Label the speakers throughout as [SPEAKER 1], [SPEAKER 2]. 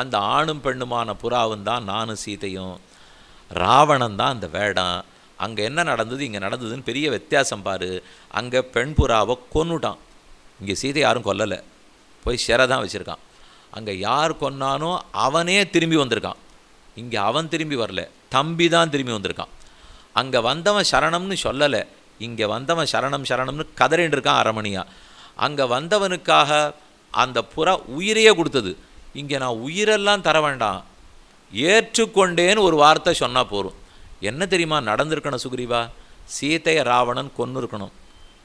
[SPEAKER 1] அந்த ஆணும் பெண்ணுமான புறாவும் தான் நானும் சீதையும். ராவணன் தான் அந்த வேடம். அங்கே என்ன நடந்தது இங்கே நடந்ததுன்னு பெரிய வித்தியாசம் பாரு. அங்கே பெண் புறாவை கொன்னுட்டான். இங்கே சீதை யாரும் கொல்லலை. போய் சிறை தான் வச்சுருக்கான். அங்கே யார் கொன்னானோ அவனே திரும்பி வந்திருக்கான். இங்கே அவன் திரும்பி வரல. தம்பி தான் திரும்பி வந்திருக்கான். அங்கே வந்தவன் சரணம்னு சொல்லலை. இங்கே வந்தவன் சரணம் சரணம்னு கதறின்னு இருக்கான் அரமணியா. அங்கே வந்தவனுக்காக அந்த புறா உயிரையே கொடுத்தது. இங்கே நான் உயிரெல்லாம் தர வேண்டாம். ஏற்றுக்கொண்டேன்னு ஒரு வார்த்தை சொன்னால் போதும் என்ன தெரியுமா நடந்திருக்கணும் சுக்ரீவா? சீதையை ராவணன் கொன்று இருக்கணும்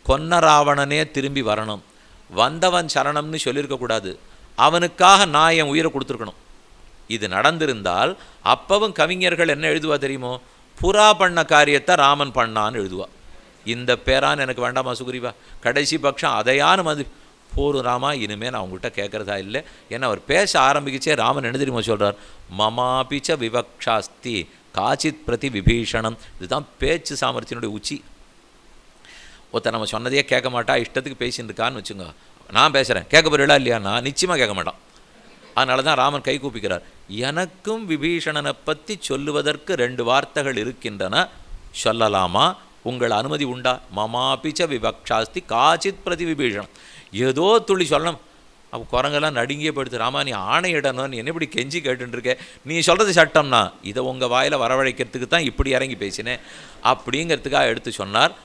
[SPEAKER 1] கொன்ன ராவணனே திரும்பி வரணும். வந்தவன் சரணம்னு சொல்லியிருக்கக்கூடாது அவனுக்காக நான் என் உயிரை கொடுத்துருக்கணும். இது நடந்திருந்தால் அப்பவும் கவிஞர்கள் என்ன எழுதுவா தெரியுமோ? புறா பண்ண காரியத்தை ராமன் பண்ணான்னு எழுதுவா. இந்த பேரான் எனக்கு வேண்டாமா சுக்ரீவா? கடைசி பட்சம் அதையான மது போரும் ராமா இனிமேல் நான் உங்கள்கிட்ட கேட்குறதா இல்லை. ஏன்னா அவர் பேச ஆரம்பிக்கிச்சே ராமன் என்ன தெரியுமா சொல்கிறார் மமாபிச்ச விவக்ஷாஸ்தி காச்சித் பிரதி விபீஷணம். இதுதான் பேச்சு சாமர்த்தியனுடைய உச்சி. ஒருத்தர் நம்ம சொன்னதையே கேட்க மாட்டா இஷ்டத்துக்கு பேசியிருக்கான்னு வச்சுங்க நான் பேசுகிறேன் கேட்க போறீங்களா இல்லையா? நான் நிச்சயமாக கேட்க மாட்டான். அதனால தான் ராமன் கை கூப்பிக்கிறார். எனக்கும் விபீஷணனை பற்றி சொல்லுவதற்கு ரெண்டு வார்த்தைகள் இருக்கின்றன. சொல்லலாமா? உங்கள் அனுமதி உண்டா? மமாபிச்ச விபக்ஷாஸ்தி காச்சித் பிரதிவிபீஷணம் ஏதோ துளி சொல்லணும். அப்போ குரங்கெல்லாம் நடுங்கியே படுத்து ராமா நீ ஆணையிடணும் நீ என்ன இப்படி கெஞ்சி கேட்டுட்டு நீ சொல்கிறது சட்டம்னா. இதை உங்கள் வாயில் வரவழைக்கிறதுக்கு தான் இப்படி இறங்கி பேசினேன். அப்படிங்கிறதுக்காக எடுத்து சொன்னார்.